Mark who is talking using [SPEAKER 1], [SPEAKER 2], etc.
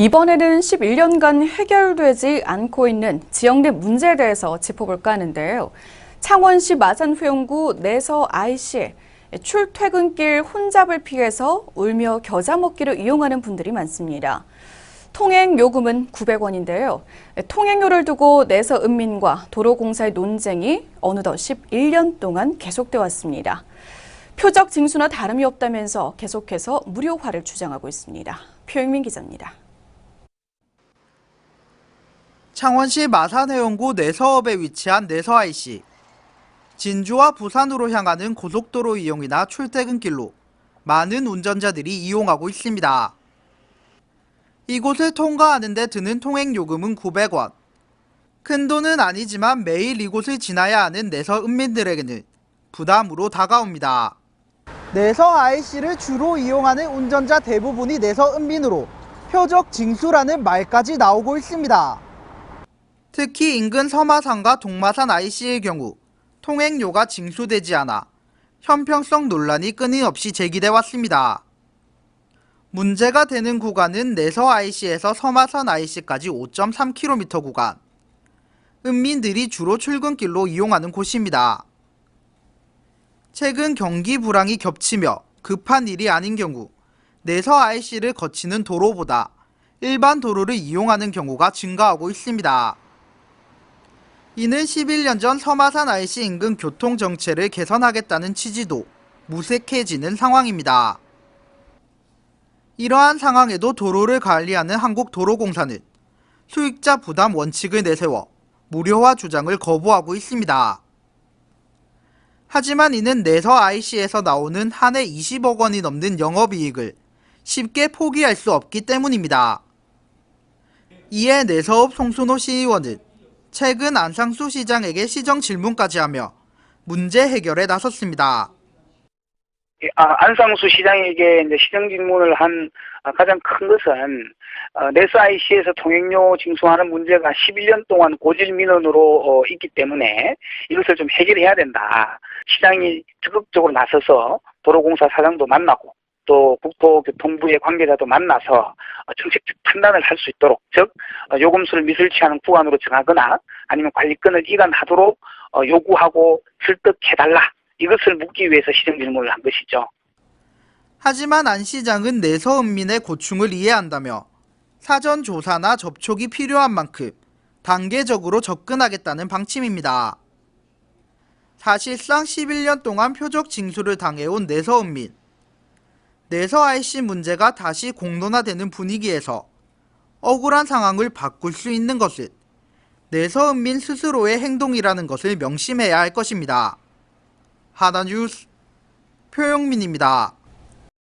[SPEAKER 1] 이번에는 11년간 해결되지 않고 있는 지역 내 문제에 대해서 짚어볼까 하는데요. 창원시 마산회원구 내서 IC 출퇴근길 혼잡을 피해서 울며 겨자 먹기를 이용하는 분들이 많습니다. 통행 요금은 900원인데요. 통행료를 두고 내서 은민과 도로공사의 논쟁이 어느덧 11년 동안 계속돼 왔습니다. 표적 징수나 다름이 없다면서 계속해서 무료화를 주장하고 있습니다. 표영민 기자입니다.
[SPEAKER 2] 창원시 마산해운구 내서읍에 위치한 내서 IC. 진주와 부산으로 향하는 고속도로 이용이나 출퇴근길로 많은 운전자들이 이용하고 있습니다. 이곳을 통과하는 데 드는 통행 요금은 900원. 큰 돈은 아니지만 매일 이곳을 지나야 하는 내서 은민들에게는 부담으로 다가옵니다. 내서 IC를 주로 이용하는 운전자 대부분이 내서 은민으로 표적 징수라는 말까지 나오고 있습니다. 특히 인근 서마산과 동마산 IC의 경우 통행료가 징수되지 않아 형평성 논란이 끊임없이 제기돼 왔습니다. 문제가 되는 구간은 내서 IC에서 서마산 IC까지 5.3km 구간. 은민들이 주로 출근길로 이용하는 곳입니다. 최근 경기 불황이 겹치며 급한 일이 아닌 경우 내서 IC를 거치는 도로보다 일반 도로를 이용하는 경우가 증가하고 있습니다. 이는 11년 전 서마산 IC 인근 교통 정체를 개선하겠다는 취지도 무색해지는 상황입니다. 이러한 상황에도 도로를 관리하는 한국도로공사는 수익자 부담 원칙을 내세워 무료화 주장을 거부하고 있습니다. 하지만 이는 내서 IC에서 나오는 한 해 20억 원이 넘는 영업이익을 쉽게 포기할 수 없기 때문입니다. 이에 내서업 송순호 시의원은 최근 안상수 시장에게 시정 질문까지 하며 문제 해결에 나섰습니다.
[SPEAKER 3] 아, 안상수 시장에게 시정 질문을 한 아, 가장 큰 것은 어, 네스 IC에서 통행료 징수하는 문제가 11년 동안 고질 민원으로 어, 있기 때문에 이것을 좀 해결해야 된다. 시장이 적극적으로 나서서 도로공사 사장도 만나고 또 국토교통부의 관계자도 만나서 어, 정책적 판단을 할 수 있도록 즉 어, 요금수를 미술치 않은 구간으로 정하거나 아니면 관리권을 이관하도록 어, 요구하고 설득해달라. 이것을 묻기 위해서 시정 질문을 한 것이죠.
[SPEAKER 2] 하지만 안 시장은 내서은민의 고충을 이해한다며 사전 조사나 접촉이 필요한 만큼 단계적으로 접근하겠다는 방침입니다. 사실상 11년 동안 표적 징수를 당해온 내서은민. 내서 IC 문제가 다시 공론화되는 분위기에서 억울한 상황을 바꿀 수 있는 것은 내서 은민 스스로의 행동이라는 것을 명심해야 할 것입니다. 하나뉴스 표영민입니다.